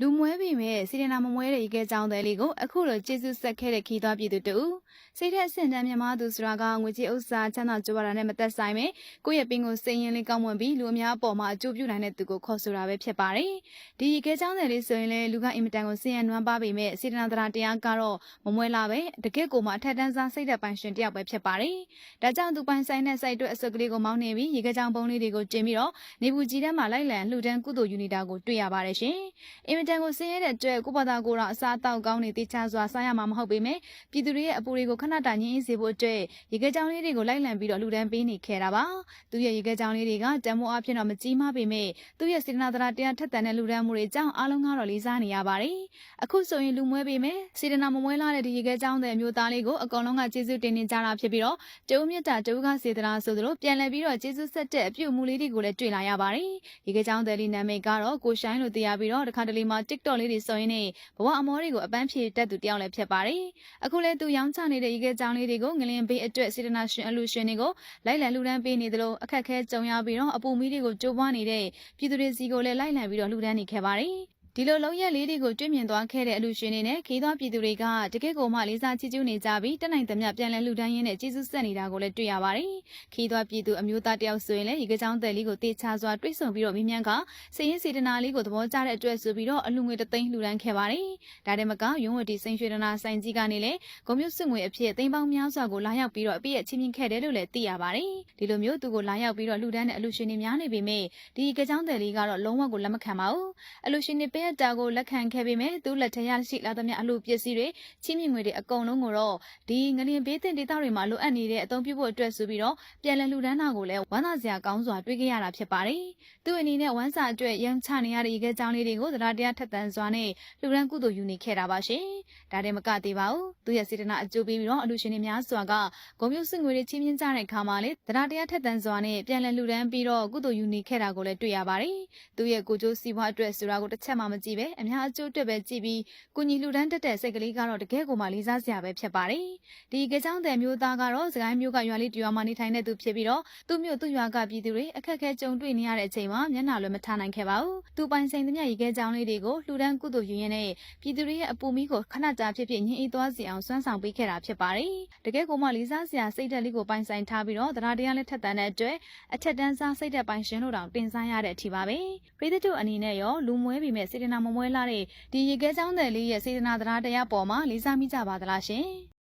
လူမွဲပေမဲ့စီရနာမမွဲတဲ့ရေခဲကြောင်းသည်လေးကိုအခုလိုကျေးဇူးဆက်ခဲ့တဲ့ခီးသွွားပြည်သူတူစိတ်ထက်ဆင့်တန်းမြန်မာသူဆိုတာကငွေကြေးဥစ္စာချမ်းသာကြွားတာနဲ့မသက်ဆိုင်ပဲကိုယ့်ရဲ့ပင်ကိုစိတ်ရင်းလေးကောင်းမွန်ပြီးလူအများအပေါ်မှာအကျိုးပြုနိုင်တဲ့သူကိုခေါ်ဆိုတာပဲဖြစ်ပါတယ်ဒီရေခဲကြောင်းသည်လေးဆိုရင်လေလူကအင်မတန်ကိုစင်ရနွမ်းပါပေမဲ့စေတနာတရားတရားကတော့မမွဲလာပဲတကယ့်ကိုမှအထက်တန်းစားစိတ်သက်ပိုင်ရှင်တယောက်ပဲဖြစ်ပါတယ်ဒါကြောင့်သူပိုင်ဆိုင်တဲ့စိုက်အတွက်အစုပ်ကလေးကိုမောင်းနေပြီးရေခဲကြောင်းပုံးလေးတွေကိုကျင်းပြီးတော့နေဘူးကြီးတန်းမှာလိုက်လံလှူဒန်းကုသိုလ်ယူနေတာကိုတွေ့ရပါတယ်ရှင်အင်မတန်ကိုစင်ရတဲ့အတွက်ကိုယ့်ဘာသာကိုယ်တော့အစားအသောက်ကောင်းနေတိကျစွာစားရမှာမဟုတ်ပေမဲ့ပြည်သူတွေရဲ့အပူတွေကိုခဏတာငြင်းအေးစေဖို့အတွက်ရေခဲကြောင်းလေးတွေကိုလိုက်လံပြီးတော့လှူဒန်းပေးနေခဲ့တာပါသူရဲ့ရေခဲကြောင်းလေးတွေကတန်မိုးအဖြစ်တော့မကြီးမားပေမဲ့သူရဲ့စေတနာတရားတရားထက်သန်တဲ့လှူဒန်းမှုတွေကြောင့်အားလုံးကတော့လေးစားနေရပါတယ်အခုဆိုရင်လူမွဲပေမဲ့စေတနာမမွဲလာတဲ့ဒီရေခဲကြောင်းတဲ့အမျိုးသားလေးကိုအကောင်လုံးကကျေးဇူးတင်နေကြတာဖြစ်ပြီးတော့ကျုံမြတ်တာကျုံကစေတနာဆိုသလိုပြန်လည်ပြီးတော့ကျေးဇူးဆက်တဲ့အပြုတ်မှုလေးတွေကိုလည်းတွေ့လာရပါတယ်ရေခဲကြောင်းတဲ့လေးနာမည်ကတော့ကိုရှိုင်းလို့သိရပြီးတော့တခါတလေမှာ TikTok လေးတွေဆိုရင်လည်းဘဝအမောတွေကိုအပန်းဖြေတတ်သူတယောက်လည်းဖြစ်ပါတယ်အခုလည်းသူရောင်းချနေတဲ့ရေခဲကြောင်းလေးတွေကိုငလင်ပေးအတွက်စေတနာရှင်အလူရှင်တွေကိုလိုက်လံလှူဒန်းပေးနေသလိုအခက်ခဲကြုံရပြီးတော့အပူမီးတွေကိုကြိုးပမ်းနေတဲ့ပြည်သူတွေစီကိုလည်းလိုက်လံပြီးတော့လှူဒန်းနေခဲ့ပါတယ် ဒီလိုလုံးရက်လေးတွေကိုတွေ့မြင်သွားခဲ့တဲ့အလူရှင်တွေနဲ့ခေးသွားပြည်သူတွေကတကယ့်ကိုမှလေးစားချီးကျူးနေကြပြီးတနိုင်သမျှပြန်လည်လှူဒန်းရင်းနဲ့ကျေးဇူးဆက်နေတာကိုလည်းတွေ့ရပါတယ်။ခေးသွားပြည်သူအမျိုးသားတယောက်ဆိုရင်လည်းရေကကြောင်းသက်လေးကိုတေချာစွာတွေးဆုံပြီးတော့မိမြန်ကစည်ရင်စေတနာလေးကိုသဘောကျတဲ့အတွက်ဆိုပြီးတော့အလူငွေတသိန်းလှူဒန်းခဲ့ပါတယ်။ဒါတည်းမကရုံးဝတီစိန်ရွှေဒနာဆိုင်ကြီးကနေလည်းဂုံမျိုးစုငွေအဖြစ်သိန်းပေါင်းများစွာကိုလာရောက်ပြီးတော့အပြည့်အချင်းချင်းခဲ့တယ်လို့လည်းသိရပါတယ်။ဒီလိုမျိုးသူကိုလာရောက်ပြီးတော့လှူဒန်းတဲ့အလူရှင်တွေများနေပေမဲ့ဒီရေကကြောင်းသက်လေးကတော့လုံးဝကိုလက်မခံပါဘူး။အလူရှင်တွေပဲအပ်တာကိုလက်ခံခဲ့ပေမဲ့သူ့လက်ထက်ရရှိလာသမျှအလူပစ္စည်းတွေချင်းမြင့်ငွေတွေအကုန်လုံးကိုတော့ဒီငလျင်ဘေးတင်ဒေသတွေမှာလိုအပ်နေတဲ့အသုံးပြုဖို့အတွက်ဆိုပြီးတော့ပြန်လည်လှူဒန်းတာကိုလည်းဝမ်းသာစရာကောင်းစွာတွေ့ခဲ့ရတာဖြစ်ပါတယ်။သူ့အနေနဲ့ဝမ်းစာအတွက်ရမ်းချနေရတဲ့ရေခဲကြောင်းလေးတွေကိုသဒ္ဒါတရားထက်သန်စွာနဲ့လှူဒန်းကုသိုလ်ယူနေခဲ့တာပါရှင်။ဒါတည်းမကသေးပါဘူး။သူ့ရဲ့စေတနာအကျိုးပေးပြီးတော့အလူရှင်တွေများစွာကဂုံမျိုးစစ်ငွေတွေချင်းမြင့်ကြတဲ့အခါမှာလေသဒ္ဒါတရားထက်သန်စွာနဲ့ပြန်လည်လှူဒန်းပြီးတော့ကုသိုလ်ယူနေခဲ့တာကိုလည်းတွေ့ရပါတယ်။သူ့ရဲ့ကိုကျိုးစီးပွားအတွက်ဆိုတာကိုတစ်ချက်မှမကြည့်ပဲအများအကျိုးအတွက်ပဲကြည့်ပြီးကုညီလှူဒန်းတတ်တဲ့စိတ်ကလေးကတော့တကယ်ကိုမှလေးစားစရာပဲဖြစ်ပါတယ်။ဒီကကြောင်တဲ့မျိုးသားကတော့စကိုင်းမျိုးကရွာလေးတရွာမှာနေထိုင်တဲ့သူဖြစ်ပြီးတော့သူ့မျိုးသူ့ရွာကပြည်သူတွေအခက်အခဲကြုံတွေ့နေရတဲ့အချိန်မှာမျက်နှာလွယ်မထားနိုင်ခဲ့ပါဘူး။သူပိုင်ဆိုင်သမျှရေခဲကြောင်လေးတွေကိုလှူဒန်းကုသိုလ်ယူရင်းနဲ့ပြည်သူတွေရဲ့အပူမီးကိုခဏကြာဖြစ်ဖြစ်ညှင်းအေးသွားစေအောင်စွမ်းဆောင်ပေးခဲ့တာဖြစ်ပါတယ်။တကယ်ကိုမှလေးစားစရာစိတ်ဓာတ်လေးကိုပိုင်ဆိုင်ထားပြီးတော့တရားတရားလေးထက်သန်တဲ့အတွက်အထက်တန်းစားစိတ်ဓာတ်ပိုင်ရှင်လို့တောင်တင်စားရတဲ့အထိပါပဲ။ပြည်သူတို့အနေနဲ့ရောလူမွဲပြီးမဲ့စေတနာမမွဲလာတဲ့ဒီရေခဲကြောင်တဲ့လေးရဲ့စေတနာတရားတရားပေါ်မှာလေးစားမိကြပါသလားရှင်။